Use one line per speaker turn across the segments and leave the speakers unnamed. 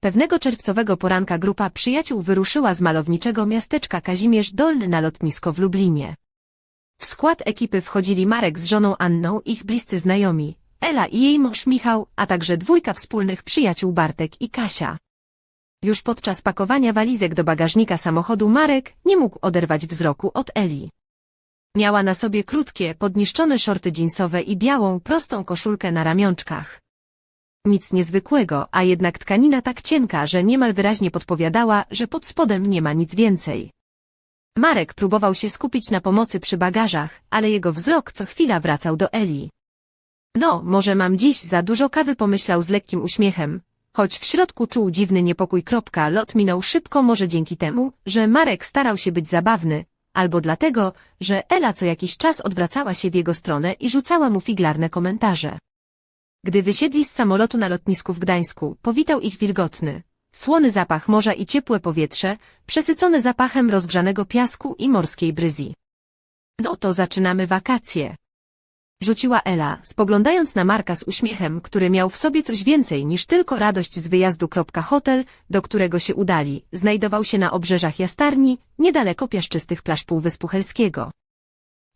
Pewnego czerwcowego poranka grupa przyjaciół wyruszyła z malowniczego miasteczka Kazimierz Dolny na lotnisko w Lublinie. W skład ekipy wchodzili Marek z żoną Anną, ich bliscy znajomi, Ela i jej mąż Michał, a także dwójka wspólnych przyjaciół Bartek i Kasia. Już podczas pakowania walizek do bagażnika samochodu Marek nie mógł oderwać wzroku od Eli. Miała na sobie krótkie, podniszczone szorty dżinsowe i białą, prostą koszulkę na ramionczkach. Nic niezwykłego, a jednak tkanina tak cienka, że niemal wyraźnie podpowiadała, że pod spodem nie ma nic więcej. Marek próbował się skupić na pomocy przy bagażach, ale jego wzrok co chwila wracał do Eli. No, może mam dziś za dużo kawy pomyślał z lekkim uśmiechem, choć w środku czuł dziwny niepokój. Kropka, lot minął szybko może dzięki temu, że Marek starał się być zabawny, albo dlatego, że Ela co jakiś czas odwracała się w jego stronę i rzucała mu figlarne komentarze. Gdy wysiedli z samolotu na lotnisku w Gdańsku, powitał ich wilgotny, słony zapach morza i ciepłe powietrze, przesycone zapachem rozgrzanego piasku i morskiej bryzi. No to zaczynamy wakacje. Rzuciła Ela, spoglądając na Marka z uśmiechem, który miał w sobie coś więcej niż tylko radość z wyjazdu. Hotel, do którego się udali, znajdował się na obrzeżach Jastarni, niedaleko piaszczystych plaż Półwyspu Helskiego.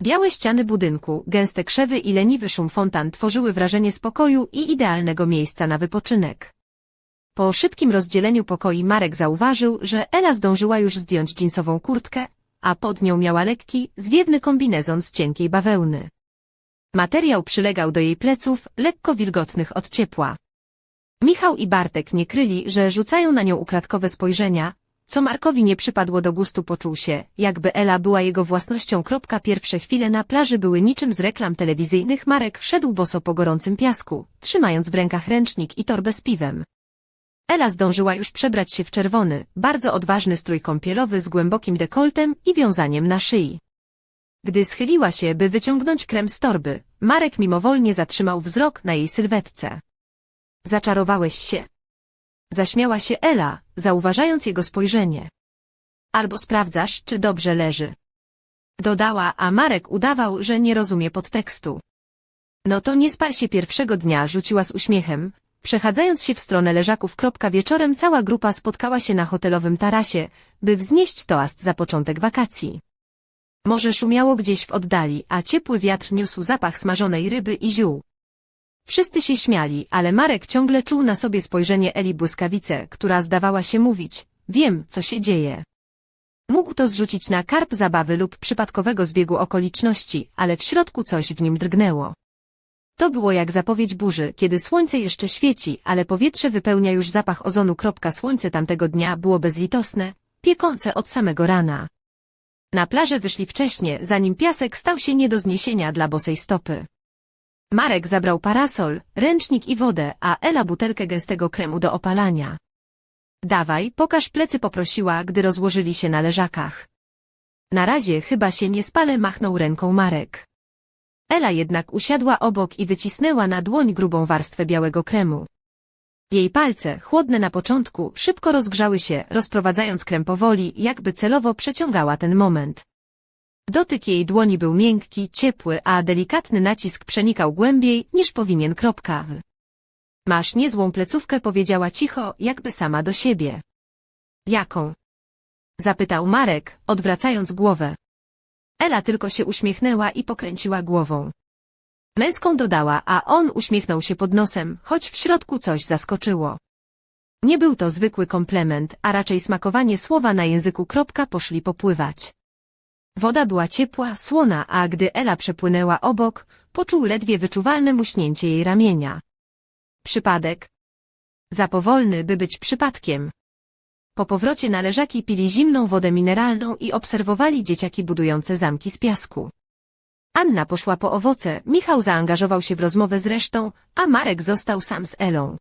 Białe ściany budynku, gęste krzewy i leniwy szum fontan tworzyły wrażenie spokoju i idealnego miejsca na wypoczynek. Po szybkim rozdzieleniu pokoi Marek zauważył, że Ela zdążyła już zdjąć dżinsową kurtkę, a pod nią miała lekki, zwiewny kombinezon z cienkiej bawełny. Materiał przylegał do jej pleców, lekko wilgotnych od ciepła. Michał i Bartek nie kryli, że rzucają na nią ukradkowe spojrzenia, co Markowi nie przypadło do gustu poczuł się, jakby Ela była jego własnością. Pierwsze chwile na plaży były niczym z reklam telewizyjnych. Marek szedł boso po gorącym piasku, trzymając w rękach ręcznik i torbę z piwem. Ela zdążyła już przebrać się w czerwony, bardzo odważny strój kąpielowy z głębokim dekoltem i wiązaniem na szyi. Gdy schyliła się, by wyciągnąć krem z torby, Marek mimowolnie zatrzymał wzrok na jej sylwetce. Zaczarowałeś się. Zaśmiała się Ela, zauważając jego spojrzenie. Albo sprawdzasz, czy dobrze leży. Dodała, a Marek udawał, że nie rozumie podtekstu. No to nie spal się pierwszego dnia, rzuciła z uśmiechem, przechadzając się w stronę leżaków. Wieczorem cała grupa spotkała się na hotelowym tarasie, by wznieść toast za początek wakacji. Morze szumiało gdzieś w oddali, a ciepły wiatr niósł zapach smażonej ryby i ziół. Wszyscy się śmiali, ale Marek ciągle czuł na sobie spojrzenie Eli błyskawice, która zdawała się mówić, wiem, co się dzieje. Mógł to zrzucić na karp zabawy lub przypadkowego zbiegu okoliczności, ale w środku coś w nim drgnęło. To było jak zapowiedź burzy, kiedy słońce jeszcze świeci, ale powietrze wypełnia już zapach ozonu. Słońce tamtego dnia było bezlitosne, piekące od samego rana. Na plażę wyszli wcześnie, zanim piasek stał się nie do zniesienia dla bosej stopy. Marek zabrał parasol, ręcznik i wodę, a Ela butelkę gęstego kremu do opalania. Dawaj, pokaż plecy poprosiła, gdy rozłożyli się na leżakach. Na razie chyba się nie spalę machnął ręką Marek. Ela jednak usiadła obok i wycisnęła na dłoń grubą warstwę białego kremu. Jej palce, chłodne na początku, szybko rozgrzały się, rozprowadzając krem powoli, jakby celowo przeciągała ten moment. Dotyk jej dłoni był miękki, ciepły, a delikatny nacisk przenikał głębiej, niż powinien. Kropka. Masz niezłą plecówkę, powiedziała cicho, jakby sama do siebie. Jaką? Zapytał Marek, odwracając głowę. Ela tylko się uśmiechnęła i pokręciła głową. Męską dodała, a on uśmiechnął się pod nosem, choć w środku coś zaskoczyło. Nie był to zwykły komplement, a raczej smakowanie słowa na języku. Kropka poszli popływać. Woda była ciepła, słona, a gdy Ela przepłynęła obok, poczuł ledwie wyczuwalne muśnięcie jej ramienia. Przypadek. Za powolny, by być przypadkiem. Po powrocie na leżaki pili zimną wodę mineralną i obserwowali dzieciaki budujące zamki z piasku. Anna poszła po owoce, Michał zaangażował się w rozmowę z resztą, a Marek został sam z Elą.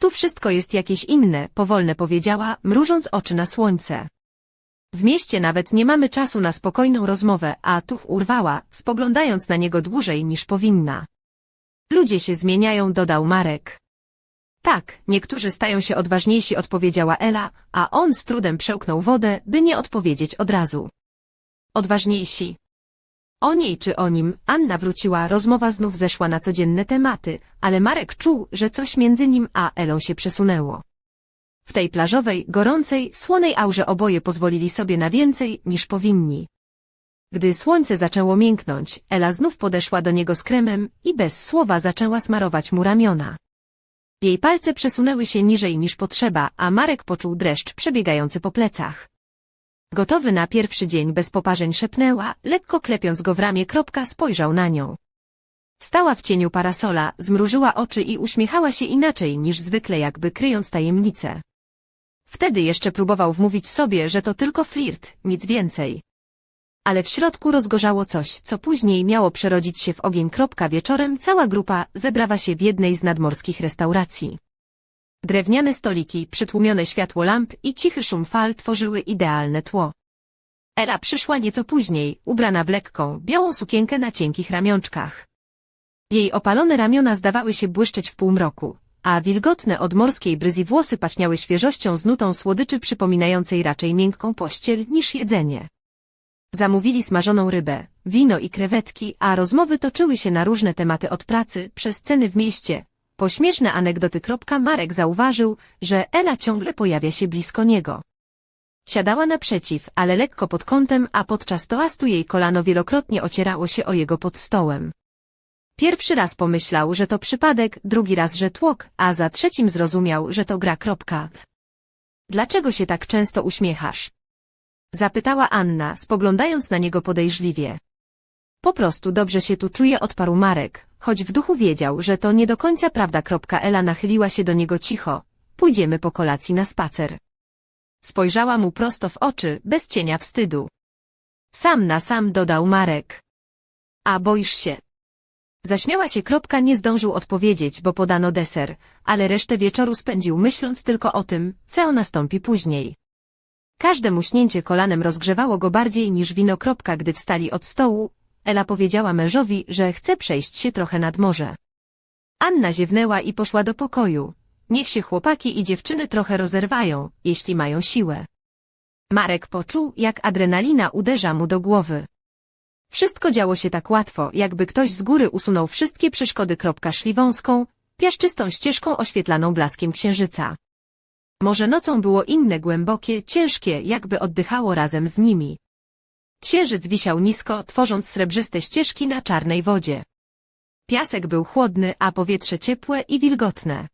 Tu wszystko jest jakieś inne, powolne powiedziała, mrużąc oczy na słońce. W mieście nawet nie mamy czasu na spokojną rozmowę, a tu urwała, spoglądając na niego dłużej niż powinna. Ludzie się zmieniają, dodał Marek. Tak, niektórzy stają się odważniejsi, odpowiedziała Ela, a on z trudem przełknął wodę, by nie odpowiedzieć od razu. Odważniejsi. O niej czy o nim, Anna wróciła, rozmowa znów zeszła na codzienne tematy, ale Marek czuł, że coś między nim a Elą się przesunęło. W tej plażowej, gorącej, słonej aurze oboje pozwolili sobie na więcej, niż powinni. Gdy słońce zaczęło mięknąć, Ela znów podeszła do niego z kremem i bez słowa zaczęła smarować mu ramiona. Jej palce przesunęły się niżej niż potrzeba, a Marek poczuł dreszcz przebiegający po plecach. Gotowy na pierwszy dzień bez poparzeń szepnęła, lekko klepiąc go w ramię kropka spojrzał na nią. Stała w cieniu parasola, zmrużyła oczy i uśmiechała się inaczej niż zwykle jakby kryjąc tajemnicę. Wtedy jeszcze próbował wmówić sobie, że to tylko flirt, nic więcej. Ale w środku rozgorzało coś, co później miało przerodzić się w ogień. Wieczorem cała grupa zebrała się w jednej z nadmorskich restauracji. Drewniane stoliki, przytłumione światło lamp i cichy szum fal tworzyły idealne tło. Ela przyszła nieco później, ubrana w lekką, białą sukienkę na cienkich ramionczkach. Jej opalone ramiona zdawały się błyszczeć w półmroku, a wilgotne od morskiej bryzi włosy paczniały świeżością z nutą słodyczy przypominającej raczej miękką pościel niż jedzenie. Zamówili smażoną rybę, wino i krewetki, a rozmowy toczyły się na różne tematy od pracy, przez ceny w mieście. Po śmieszne anegdoty. Marek zauważył, że Ela ciągle pojawia się blisko niego. Siadała naprzeciw, ale lekko pod kątem, a podczas toastu jej kolano wielokrotnie ocierało się o jego pod stołem. Pierwszy raz pomyślał, że to przypadek, drugi raz, że tłok, a za trzecim zrozumiał, że to gra. Kropka. Dlaczego się tak często uśmiechasz? Zapytała Anna, spoglądając na niego podejrzliwie. Po prostu dobrze się tu czuje, odparł Marek, choć w duchu wiedział, że to nie do końca prawda. Ela nachyliła się do niego cicho. Pójdziemy po kolacji na spacer. Spojrzała mu prosto w oczy, bez cienia wstydu. Sam na sam dodał Marek. A boisz się? Zaśmiała się. Kropka nie zdążył odpowiedzieć, bo podano deser, ale resztę wieczoru spędził myśląc tylko o tym, co nastąpi później. Każde muśnięcie kolanem rozgrzewało go bardziej niż wino. Kropka, gdy wstali od stołu, Ela powiedziała mężowi, że chce przejść się trochę nad morze. Anna ziewnęła i poszła do pokoju. Niech się chłopaki i dziewczyny trochę rozerwają, jeśli mają siłę. Marek poczuł, jak adrenalina uderza mu do głowy. Wszystko działo się tak łatwo, jakby ktoś z góry usunął wszystkie przeszkody. Szli wąską, piaszczystą ścieżką oświetlaną blaskiem księżyca. Może nocą było inne, głębokie, ciężkie, jakby oddychało razem z nimi. Księżyc wisiał nisko, tworząc srebrzyste ścieżki na czarnej wodzie. Piasek był chłodny, a powietrze ciepłe i wilgotne.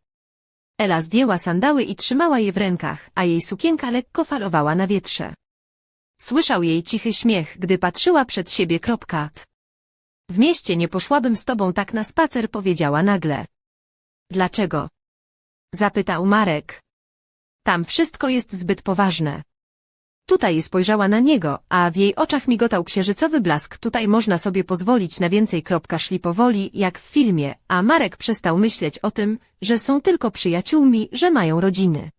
Ela zdjęła sandały i trzymała je w rękach, a jej sukienka lekko falowała na wietrze. Słyszał jej cichy śmiech, gdy patrzyła przed siebie. Kropka. W mieście nie poszłabym z tobą tak na spacer, powiedziała nagle. Dlaczego? Zapytał Marek. Tam wszystko jest zbyt poważne. Tutaj spojrzała na niego, a w jej oczach migotał księżycowy blask. Tutaj można sobie pozwolić na więcej. Kropka szli powoli, jak w filmie, a Marek przestał myśleć o tym, że są tylko przyjaciółmi, że mają rodziny.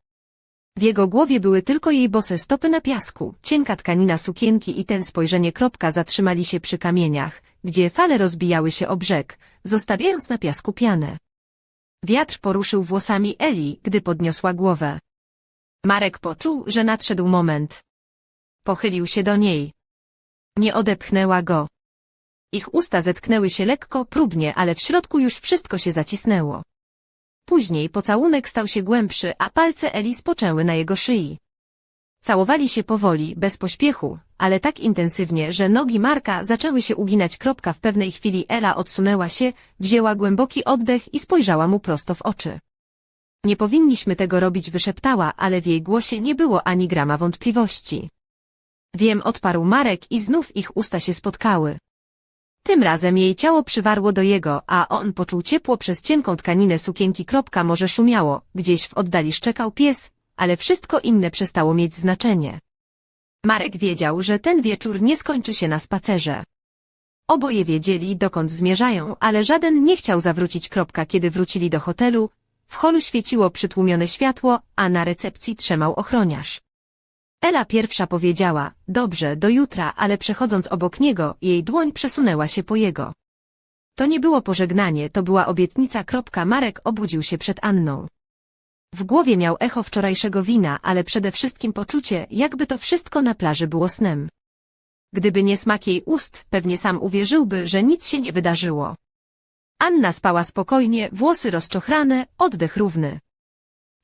W jego głowie były tylko jej bose stopy na piasku, cienka tkanina sukienki i ten spojrzenie. Kropka zatrzymali się przy kamieniach, gdzie fale rozbijały się o brzeg, zostawiając na piasku pianę. Wiatr poruszył włosami Eli, gdy podniosła głowę. Marek poczuł, że nadszedł moment. Pochylił się do niej. Nie odepchnęła go. Ich usta zetknęły się lekko, próbnie, ale w środku już wszystko się zacisnęło. Później pocałunek stał się głębszy, a palce Eli spoczęły na jego szyi. Całowali się powoli, bez pośpiechu, ale tak intensywnie, że nogi Marka zaczęły się uginać. Kropka w pewnej chwili Ela odsunęła się, wzięła głęboki oddech i spojrzała mu prosto w oczy. Nie powinniśmy tego robić, wyszeptała, ale w jej głosie nie było ani grama wątpliwości. Wiem, odparł Marek i znów ich usta się spotkały. Tym razem jej ciało przywarło do jego, a on poczuł ciepło przez cienką tkaninę sukienki. Kropka może szumiało, gdzieś w oddali szczekał pies, ale wszystko inne przestało mieć znaczenie. Marek wiedział, że ten wieczór nie skończy się na spacerze. Oboje wiedzieli, dokąd zmierzają, ale żaden nie chciał zawrócić. Kropka, kiedy wrócili do hotelu, w holu świeciło przytłumione światło, a na recepcji trzymał ochroniarz. Ela pierwsza powiedziała, dobrze, do jutra, ale przechodząc obok niego, jej dłoń przesunęła się po jego. To nie było pożegnanie, to była obietnica. Marek obudził się przed Anną. W głowie miał echo wczorajszego wina, ale przede wszystkim poczucie, jakby to wszystko na plaży było snem. Gdyby nie smak jej ust, pewnie sam uwierzyłby, że nic się nie wydarzyło. Anna spała spokojnie, włosy rozczochrane, oddech równy.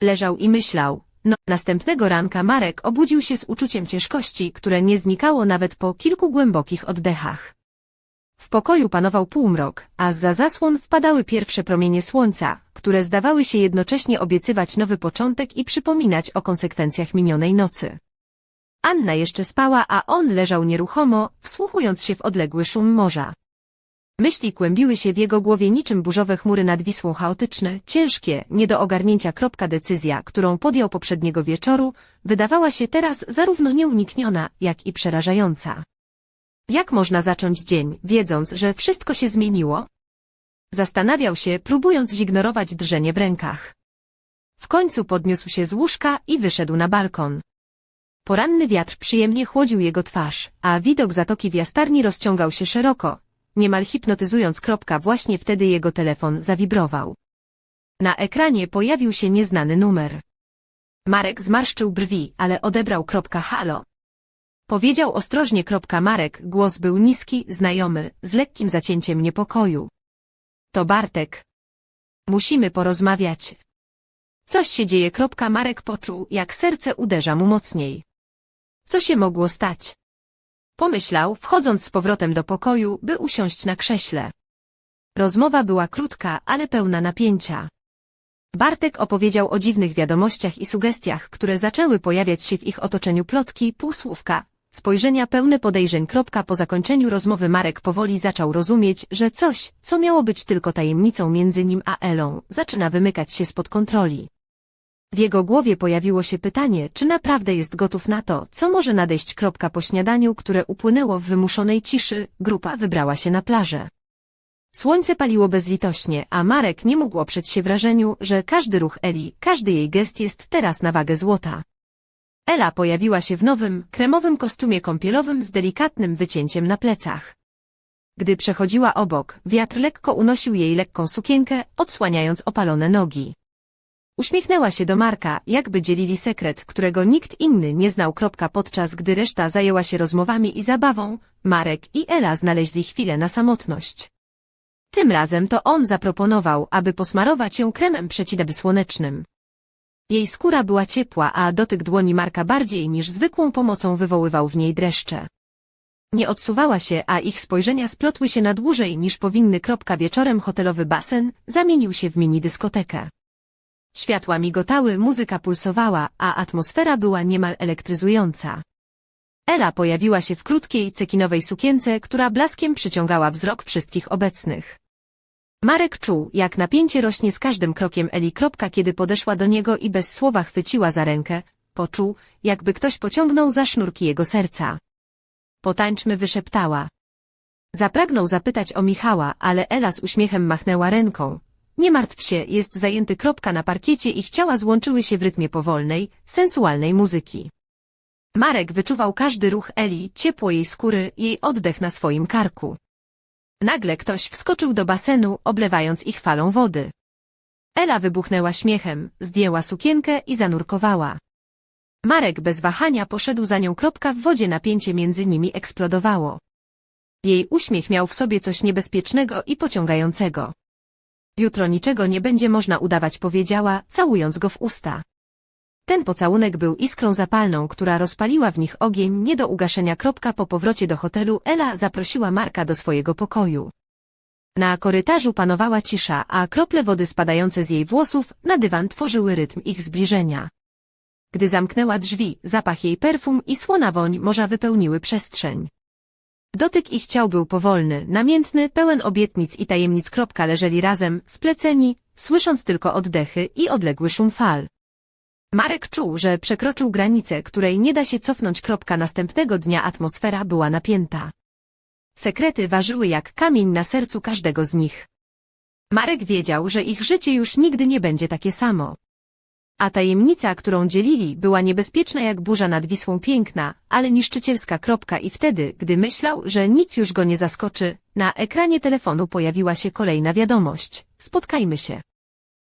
Leżał i myślał, No, następnego ranka Marek obudził się z uczuciem ciężkości, które nie znikało nawet po kilku głębokich oddechach. W pokoju panował półmrok, a za zasłon wpadały pierwsze promienie słońca, które zdawały się jednocześnie obiecywać nowy początek i przypominać o konsekwencjach minionej nocy. Anna jeszcze spała, a on leżał nieruchomo, wsłuchując się w odległy szum morza. Myśli kłębiły się w jego głowie niczym burzowe chmury nad Wisłą chaotyczne, ciężkie, nie do ogarnięcia. Decyzja, którą podjął poprzedniego wieczoru, wydawała się teraz zarówno nieunikniona, jak i przerażająca. Jak można zacząć dzień, wiedząc, że wszystko się zmieniło? Zastanawiał się, próbując zignorować drżenie w rękach. W końcu podniósł się z łóżka i wyszedł na balkon. Poranny wiatr przyjemnie chłodził jego twarz, a widok zatoki w jastarni rozciągał się szeroko, niemal hipnotyzując. Właśnie wtedy jego telefon zawibrował. Na ekranie pojawił się nieznany numer. Marek zmarszczył brwi, ale odebrał. Halo. Powiedział ostrożnie. Marek, głos był niski, znajomy, z lekkim zacięciem niepokoju. To Bartek. Musimy porozmawiać. Coś się dzieje. Marek poczuł, jak serce uderza mu mocniej. Co się mogło stać? Pomyślał, wchodząc z powrotem do pokoju, by usiąść na krześle. Rozmowa była krótka, ale pełna napięcia. Bartek opowiedział o dziwnych wiadomościach i sugestiach, które zaczęły pojawiać się w ich otoczeniu plotki, półsłówka, spojrzenia pełne podejrzeń. Po zakończeniu rozmowy Marek powoli zaczął rozumieć, że coś, co miało być tylko tajemnicą między nim a Elą, zaczyna wymykać się spod kontroli. W jego głowie pojawiło się pytanie, czy naprawdę jest gotów na to, co może nadejść. Kropka po śniadaniu, które upłynęło w wymuszonej ciszy, grupa wybrała się na plażę. Słońce paliło bezlitośnie, a Marek nie mógł oprzeć się wrażeniu, że każdy ruch Eli, każdy jej gest jest teraz na wagę złota. Ela pojawiła się w nowym, kremowym kostiumie kąpielowym z delikatnym wycięciem na plecach. Gdy przechodziła obok, wiatr lekko unosił jej lekką sukienkę, odsłaniając opalone nogi. Uśmiechnęła się do Marka, jakby dzielili sekret, którego nikt inny nie znał. Podczas gdy reszta zajęła się rozmowami i zabawą, Marek i Ela znaleźli chwilę na samotność. Tym razem to on zaproponował, aby posmarować ją kremem przeciwsłonecznym. Jej skóra była ciepła, a dotyk dłoni Marka bardziej niż zwykłą pomocą wywoływał w niej dreszcze. Nie odsuwała się, a ich spojrzenia splotły się na dłużej niż powinny. Wieczorem hotelowy basen zamienił się w mini dyskotekę. Światła migotały, muzyka pulsowała, a atmosfera była niemal elektryzująca. Ela pojawiła się w krótkiej, cekinowej sukience, która blaskiem przyciągała wzrok wszystkich obecnych. Marek czuł, jak napięcie rośnie z każdym krokiem Eli. Kropka, kiedy podeszła do niego i bez słowa chwyciła za rękę, poczuł, jakby ktoś pociągnął za sznurki jego serca. Potańczmy wyszeptała. Zapragnął zapytać o Michała, ale Ela z uśmiechem machnęła ręką. Nie martw się, jest zajęty kropka na parkiecie ich ciała złączyły się w rytmie powolnej, sensualnej muzyki. Marek wyczuwał każdy ruch Eli, ciepło jej skóry, jej oddech na swoim karku. Nagle ktoś wskoczył do basenu, oblewając ich falą wody. Ela wybuchnęła śmiechem, zdjęła sukienkę i zanurkowała. Marek bez wahania poszedł za nią kropka w wodzie napięcie między nimi eksplodowało. Jej uśmiech miał w sobie coś niebezpiecznego i pociągającego. Jutro niczego nie będzie można udawać powiedziała, całując go w usta. Ten pocałunek był iskrą zapalną, która rozpaliła w nich ogień nie do ugaszenia. Po powrocie do hotelu Ela zaprosiła Marka do swojego pokoju. Na korytarzu panowała cisza, a krople wody spadające z jej włosów na dywan tworzyły rytm ich zbliżenia. Gdy zamknęła drzwi, zapach jej perfum i słona woń morza wypełniły przestrzeń. Dotyk ich ciał był powolny, namiętny, pełen obietnic i tajemnic. Kropka leżeli razem, spleceni, słysząc tylko oddechy i odległy szum fal. Marek czuł, że przekroczył granicę, której nie da się cofnąć. Kropka następnego dnia atmosfera była napięta. Sekrety ważyły jak kamień na sercu każdego z nich. Marek wiedział, że ich życie już nigdy nie będzie takie samo. A tajemnica, którą dzielili, była niebezpieczna jak burza nad Wisłą piękna, ale niszczycielska kropka i wtedy, gdy myślał, że nic już go nie zaskoczy, na ekranie telefonu pojawiła się kolejna wiadomość. Spotkajmy się.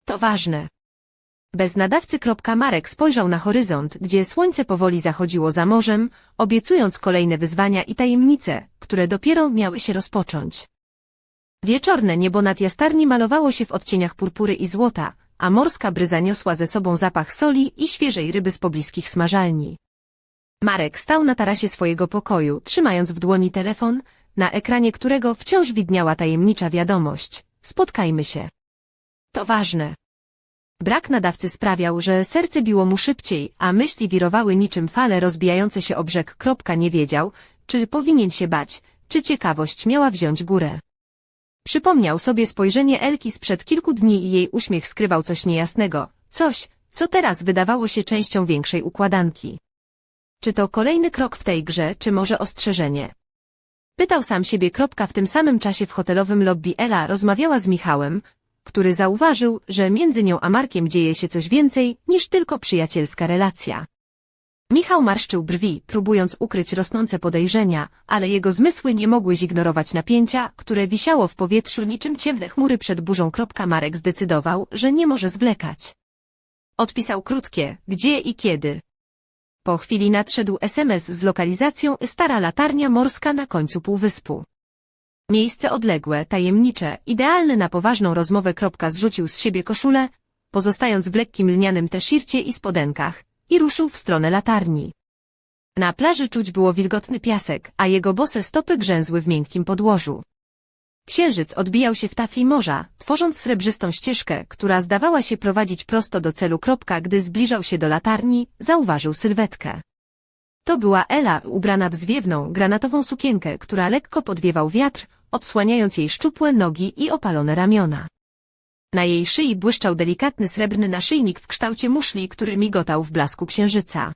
To ważne. Bez nadawcy. Marek spojrzał na horyzont, gdzie słońce powoli zachodziło za morzem, obiecując kolejne wyzwania i tajemnice, które dopiero miały się rozpocząć. Wieczorne niebo nad jastarni malowało się w odcieniach purpury i złota, a morska bryza niosła ze sobą zapach soli i świeżej ryby z pobliskich smażalni. Marek stał na tarasie swojego pokoju, trzymając w dłoni telefon, na ekranie którego wciąż widniała tajemnicza wiadomość. Spotkajmy się. To ważne. Brak nadawcy sprawiał, że serce biło mu szybciej, a myśli wirowały niczym fale rozbijające się o brzeg. Kropka nie wiedział, czy powinien się bać, czy ciekawość miała wziąć górę. Przypomniał sobie spojrzenie Elki sprzed kilku dni i jej uśmiech skrywał coś niejasnego, coś, co teraz wydawało się częścią większej układanki. Czy to kolejny krok w tej grze, czy może ostrzeżenie? Pytał sam siebie. Kropka w tym samym czasie w hotelowym lobby Ela rozmawiała z Michałem, który zauważył, że między nią a Markiem dzieje się coś więcej niż tylko przyjacielska relacja. Michał marszczył brwi, próbując ukryć rosnące podejrzenia, ale jego zmysły nie mogły zignorować napięcia, które wisiało w powietrzu niczym ciemne chmury przed burzą. Marek zdecydował, że nie może zwlekać. Odpisał krótkie, gdzie i kiedy. Po chwili nadszedł SMS z lokalizacją Stara Latarnia Morska na końcu półwyspu. Miejsce odległe, tajemnicze, idealne na poważną rozmowę. Zrzucił z siebie koszulę, pozostając w lekkim lnianym t-shircie i spodenkach, i ruszył w stronę latarni. Na plaży czuć było wilgotny piasek, a jego bose stopy grzęzły w miękkim podłożu. Księżyc odbijał się w tafli morza, tworząc srebrzystą ścieżkę, która zdawała się prowadzić prosto do celu. Gdy zbliżał się do latarni, zauważył sylwetkę. To była Ela, ubrana w zwiewną, granatową sukienkę, która lekko podwiewał wiatr, odsłaniając jej szczupłe nogi i opalone ramiona. Na jej szyi błyszczał delikatny srebrny naszyjnik w kształcie muszli, który migotał w blasku księżyca.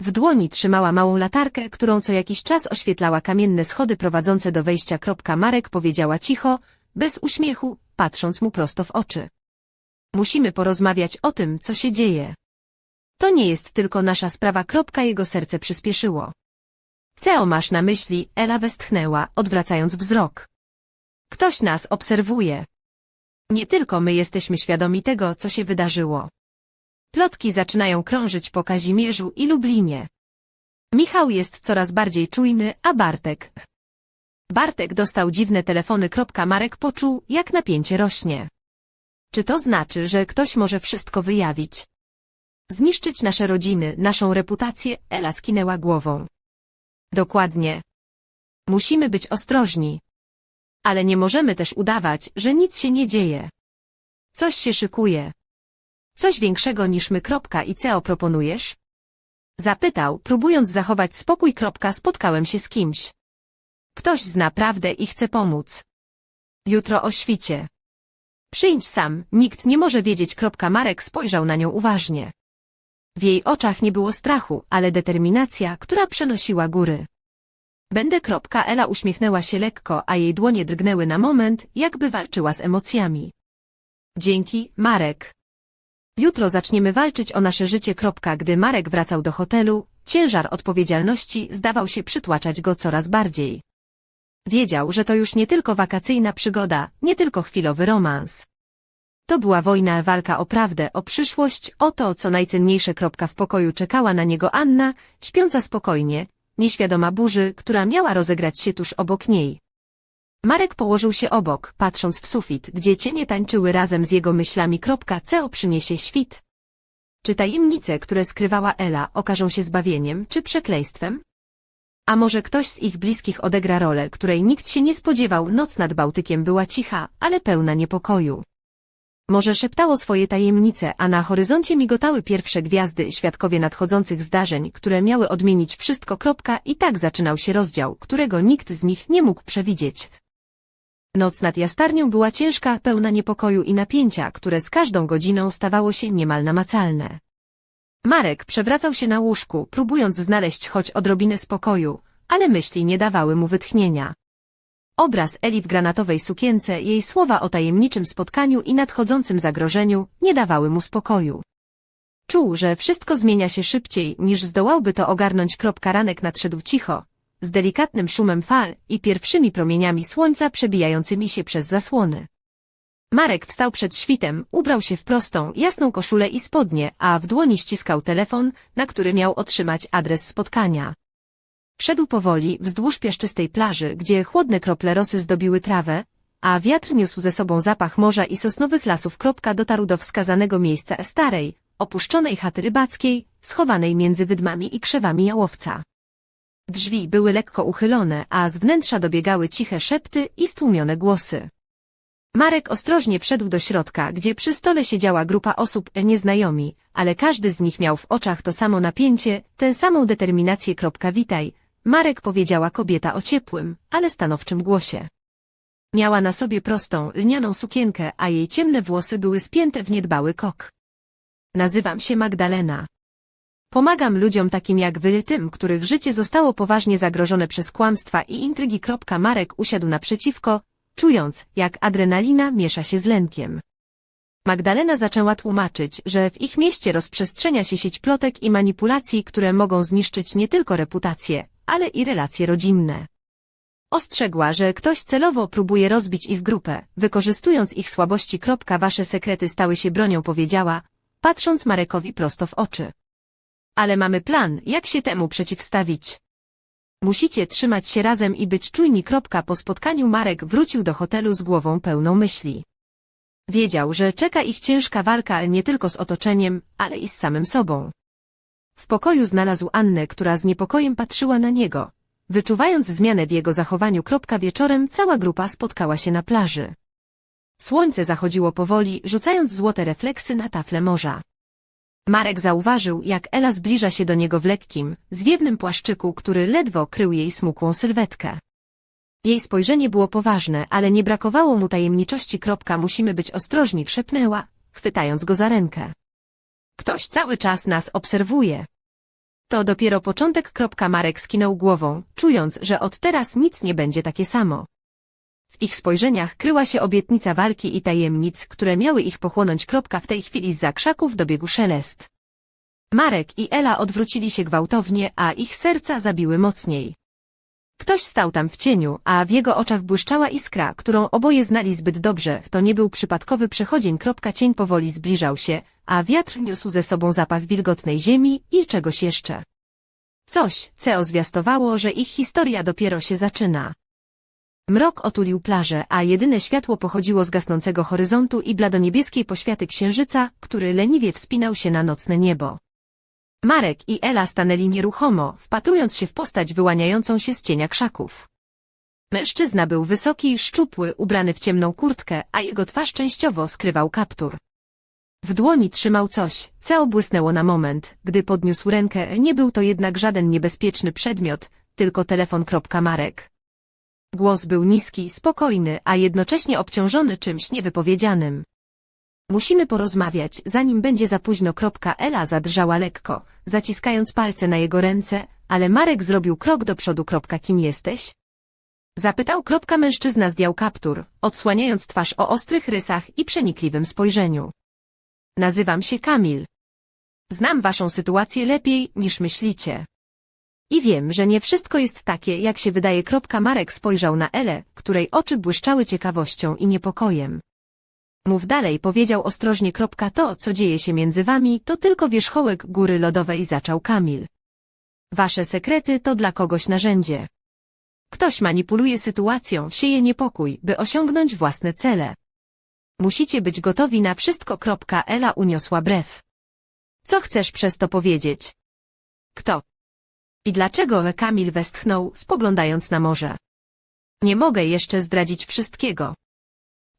W dłoni trzymała małą latarkę, którą co jakiś czas oświetlała kamienne schody prowadzące do wejścia. Marek powiedziała cicho, bez uśmiechu, patrząc mu prosto w oczy. Musimy porozmawiać o tym, co się dzieje. To nie jest tylko nasza sprawa. Jego serce przyspieszyło. Co masz na myśli? Ela westchnęła, odwracając wzrok. Ktoś nas obserwuje. Nie tylko my jesteśmy świadomi tego, co się wydarzyło. Plotki zaczynają krążyć po Kazimierzu i Lublinie. Michał jest coraz bardziej czujny, a Bartek... Bartek dostał dziwne telefony. Marek poczuł, jak napięcie rośnie. Czy to znaczy, że ktoś może wszystko wyjawić? Zniszczyć nasze rodziny, naszą reputację, Ela skinęła głową. Dokładnie. Musimy być ostrożni. Ale nie możemy też udawać, że nic się nie dzieje. Coś się szykuje. Coś większego niż my. I co proponujesz? Zapytał, próbując zachować spokój. Spotkałem się z kimś. Ktoś zna prawdę i chce pomóc. Jutro o świcie. Przyjdź sam, nikt nie może wiedzieć. Marek spojrzał na nią uważnie. W jej oczach nie było strachu, ale determinacja, która przenosiła góry. Będę. Ela uśmiechnęła się lekko, a jej dłonie drgnęły na moment, jakby walczyła z emocjami. Dzięki, Marek. Jutro zaczniemy walczyć o nasze życie. Gdy Marek wracał do hotelu, ciężar odpowiedzialności zdawał się przytłaczać go coraz bardziej. Wiedział, że to już nie tylko wakacyjna przygoda, nie tylko chwilowy romans. To była wojna, walka o prawdę, o przyszłość, o to, co najcenniejsze. W pokoju czekała na niego Anna, śpiąca spokojnie, nieświadoma burzy, która miała rozegrać się tuż obok niej. Marek położył się obok, patrząc w sufit, gdzie cienie tańczyły razem z jego myślami. Co przyniesie świt? Czy tajemnice, które skrywała Ela, okażą się zbawieniem, czy przekleństwem? A może ktoś z ich bliskich odegra rolę, której nikt się nie spodziewał? Noc nad Bałtykiem była cicha, ale pełna niepokoju. Może szeptało swoje tajemnice, a na horyzoncie migotały pierwsze gwiazdy, świadkowie nadchodzących zdarzeń, które miały odmienić wszystko. Kropka, I tak zaczynał się rozdział, którego nikt z nich nie mógł przewidzieć. Noc nad jastarnią była ciężka, pełna niepokoju i napięcia, które z każdą godziną stawało się niemal namacalne. Marek przewracał się na łóżku, próbując znaleźć choć odrobinę spokoju, ale myśli nie dawały mu wytchnienia. Obraz Eli w granatowej sukience, jej słowa o tajemniczym spotkaniu i nadchodzącym zagrożeniu nie dawały mu spokoju. Czuł, że wszystko zmienia się szybciej, niż zdołałby to ogarnąć. Ranek nadszedł cicho, z delikatnym szumem fal i pierwszymi promieniami słońca przebijającymi się przez zasłony. Marek wstał przed świtem, ubrał się w prostą, jasną koszulę i spodnie, a w dłoni ściskał telefon, na który miał otrzymać adres spotkania. Szedł powoli wzdłuż piaszczystej plaży, gdzie chłodne krople rosy zdobiły trawę, a wiatr niósł ze sobą zapach morza i sosnowych lasów. Kropka dotarł do wskazanego miejsca starej, opuszczonej chaty rybackiej, schowanej między wydmami i krzewami jałowca. Drzwi były lekko uchylone, a z wnętrza dobiegały ciche szepty i stłumione głosy. Marek ostrożnie wszedł do środka, gdzie przy stole siedziała grupa osób nieznajomi, ale każdy z nich miał w oczach to samo napięcie, tę samą determinację. Witaj, Marek powiedziała kobieta o ciepłym, ale stanowczym głosie. Miała na sobie prostą, lnianą sukienkę, a jej ciemne włosy były spięte w niedbały kok. Nazywam się Magdalena. Pomagam ludziom takim jak wy, tym, których życie zostało poważnie zagrożone przez kłamstwa i intrygi. Marek usiadł naprzeciwko, czując, jak adrenalina miesza się z lękiem. Magdalena zaczęła tłumaczyć, że w ich mieście rozprzestrzenia się sieć plotek i manipulacji, które mogą zniszczyć nie tylko reputację, ale i relacje rodzinne. Ostrzegła, że ktoś celowo próbuje rozbić ich grupę, wykorzystując ich słabości. Wasze sekrety stały się bronią powiedziała, patrząc Marekowi prosto w oczy. Ale mamy plan, jak się temu przeciwstawić. Musicie trzymać się razem i być czujni. Po spotkaniu Marek wrócił do hotelu z głową pełną myśli. Wiedział, że czeka ich ciężka walka nie tylko z otoczeniem, ale i z samym sobą. W pokoju znalazł Annę, która z niepokojem patrzyła na niego. Wyczuwając zmianę w jego zachowaniu. Wieczorem cała grupa spotkała się na plaży. Słońce zachodziło powoli, rzucając złote refleksy na tafle morza. Marek zauważył, jak Ela zbliża się do niego w lekkim, zwiewnym płaszczyku, który ledwo krył jej smukłą sylwetkę. Jej spojrzenie było poważne, ale nie brakowało mu tajemniczości. Musimy być ostrożni, szepnęła, chwytając go za rękę. Ktoś cały czas nas obserwuje. To dopiero początek. Marek skinął głową, czując, że od teraz nic nie będzie takie samo. W ich spojrzeniach kryła się obietnica walki i tajemnic, które miały ich pochłonąć. W tej chwili z krzaków dobiegł szelest. Marek i Ela odwrócili się gwałtownie, a ich serca zabiły mocniej. Ktoś stał tam w cieniu, a w jego oczach błyszczała iskra, którą oboje znali zbyt dobrze. To nie był przypadkowy przechodzień. Cień powoli zbliżał się, a wiatr niósł ze sobą zapach wilgotnej ziemi i czegoś jeszcze. Coś, co zwiastowało, że ich historia dopiero się zaczyna. Mrok otulił plażę, a jedyne światło pochodziło z gasnącego horyzontu i bladoniebieskiej poświaty księżyca, który leniwie wspinał się na nocne niebo. Marek i Ela stanęli nieruchomo, wpatrując się w postać wyłaniającą się z cienia krzaków. Mężczyzna był wysoki, szczupły, ubrany w ciemną kurtkę, a jego twarz częściowo skrywał kaptur. W dłoni trzymał coś, co obłysnęło na moment, gdy podniósł rękę, nie był to jednak żaden niebezpieczny przedmiot, tylko telefon. Marek. Głos był niski, spokojny, a jednocześnie obciążony czymś niewypowiedzianym. Musimy porozmawiać, zanim będzie za późno. Ela zadrżała lekko, zaciskając palce na jego ręce, ale Marek zrobił krok do przodu. Kim jesteś? Zapytał. Mężczyzna zdjął kaptur, odsłaniając twarz o ostrych rysach i przenikliwym spojrzeniu. Nazywam się Kamil. Znam waszą sytuację lepiej, niż myślicie. I wiem, że nie wszystko jest takie, jak się wydaje. Marek spojrzał na Elę, której oczy błyszczały ciekawością i niepokojem. Mów dalej, powiedział ostrożnie. To, co dzieje się między wami, to tylko wierzchołek góry lodowej, zaczął Kamil. Wasze sekrety to dla kogoś narzędzie. Ktoś manipuluje sytuacją, sieje niepokój, by osiągnąć własne cele. Musicie być gotowi na wszystko. Ela uniosła brew. Co chcesz przez to powiedzieć? Kto? I dlaczego Kamil westchnął, spoglądając na morze? Nie mogę jeszcze zdradzić wszystkiego.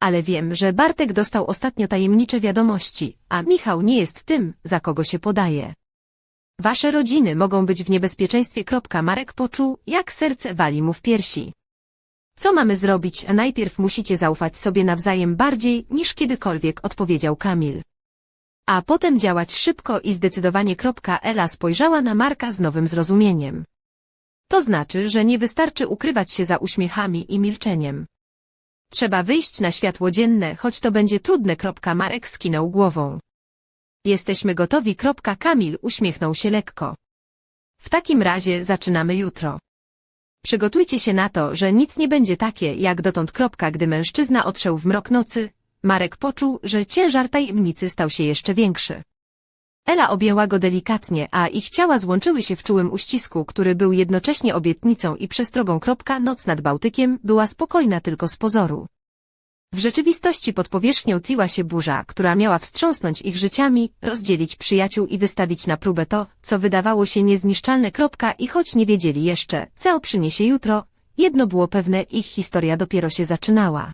Ale wiem, że Bartek dostał ostatnio tajemnicze wiadomości, a Michał nie jest tym, za kogo się podaje. Wasze rodziny mogą być w niebezpieczeństwie. Marek poczuł, jak serce wali mu w piersi. Co mamy zrobić? Najpierw musicie zaufać sobie nawzajem bardziej niż kiedykolwiek, odpowiedział Kamil. A potem działać szybko i zdecydowanie. Ela spojrzała na Marka z nowym zrozumieniem. To znaczy, że nie wystarczy ukrywać się za uśmiechami i milczeniem. Trzeba wyjść na światło dzienne, choć to będzie trudne. Marek skinął głową. Jesteśmy gotowi. Kamil uśmiechnął się lekko. W takim razie zaczynamy jutro. Przygotujcie się na to, że nic nie będzie takie, jak dotąd. Gdy mężczyzna odszedł w mrok nocy, Marek poczuł, że ciężar tajemnicy stał się jeszcze większy. Ela objęła go delikatnie, a ich ciała złączyły się w czułym uścisku, który był jednocześnie obietnicą i przestrogą. Noc nad Bałtykiem była spokojna tylko z pozoru. W rzeczywistości pod powierzchnią tliła się burza, która miała wstrząsnąć ich życiami, rozdzielić przyjaciół i wystawić na próbę to, co wydawało się niezniszczalne. Kropka I choć nie wiedzieli jeszcze, co przyniesie jutro, jedno było pewne, ich historia dopiero się zaczynała.